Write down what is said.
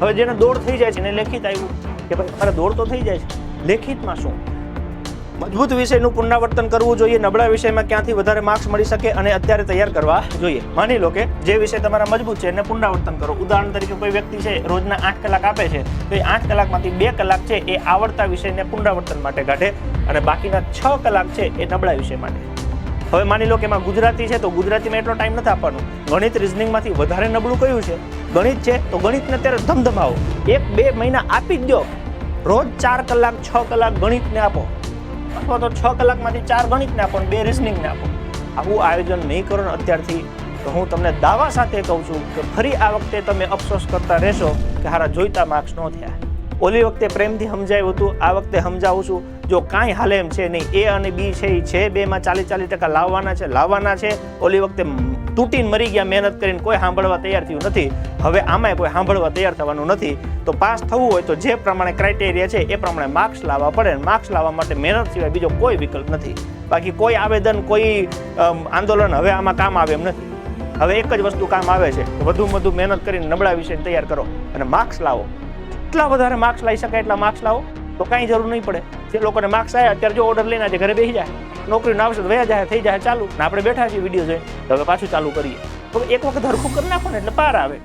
હવે જેને દોડ થઈ જાય છે એને લેખિત આવ્યું કે ભાઈ મારે દોડ તો થઈ જાય છે. લેખિતમાં શું? મજબૂત વિષયનું પુનરાવર્તન કરવું જોઈએ, નબળા વિષયમાં ક્યાંથી વધારે માર્ક્સ મળી શકે અને અત્યારે તૈયાર કરવા જોઈએ. માની લો કે જે વિષય તમારા મજબૂત છે એને પુનરાવર્તન કરો. ઉદાહરણ તરીકે કોઈ વ્યક્તિ છે, રોજના આઠ કલાક આપે છે, તો એ આઠ કલાકમાંથી બે કલાક છે એ આવડતા વિષયને પુનરાવર્તન માટે કાઢે અને બાકીના છ કલાક છે એ નબળા વિષય માટે. હવે માની લો કે એમાં ગુજરાતી છે, તો ગુજરાતીમાં એટલો ટાઈમ નથી આપવાનો. ગણિત રિઝનિંગમાંથી વધારે નબળું કયું છે? ગણિત છે, તો ગણિતને અત્યારે ધમધમાવો. એક, બે મહિના આપી જ દો. રોજ ચાર કલાક, છ કલાક ગણિતને આપો. અથવા તો છ કલાકમાંથી ચાર ગણિતને આપો બે રિઝનિંગને આપો. આવું આયોજન નહીં કરો ને અત્યારથી. તો હું તમને દાવા સાથે કહું છું કે ફરી આ વખતે તમે અફસોસ કરતા રહેશો કે હારા જોઈતા માર્ક્સ ન થયા. ઓલી વખતે પ્રેમથી સમજાવ્યું હતું, આ વખતે સમજાવું છું. જો કાંઈ હાલે એમ છે નહીં, એ અને બી છે એ છે બેમાં ચાલીસ ચાલીસ ટકા લાવવાના છે લાવવાના છે. ઓલી વખતે તૂટીને મરી ગયા, મહેનત કરીને કોઈ સાંભળવા તૈયાર થયું નથી. હવે આમાંય કોઈ સાંભળવા તૈયાર થવાનું નથી. તો પાસ થવું હોય તો જે પ્રમાણે ક્રાઇટેરિયા છે, એ પ્રમાણે માર્ક્સ લાવવા પડે માર્ક્સ લાવવા માટે મહેનત સિવાય બીજો કોઈ વિકલ્પ નથી. બાકી કોઈ આવેદન, કોઈ આંદોલન હવે આમાં કામ આવે એમ નથી. હવે એક જ વસ્તુ કામ આવે છે. વધુ વધુ મહેનત કરીને નબળા વિષયને તૈયાર કરો અને માર્ક્સ લાવો. જેટલા વધારે માર્ક્સ લાવી શકાય એટલા માર્ક્સ લાવો. તો કાંઈ જરૂર નહીં પડે. જે લોકોને માર્ક્સ આવ્યા અત્યારે જો ઓર્ડર લઈને આજે ઘરે બેસી જાય, નોકરી ના આવશે વયા જાય, થઈ જાય, ચાલુ. ને આપણે બેઠા છીએ વીડિયો જોઈને. તો હવે પાછું ચાલુ કરીએ. તો એક વખત હરખું કરી નાખો ને એટલે પાર આવે.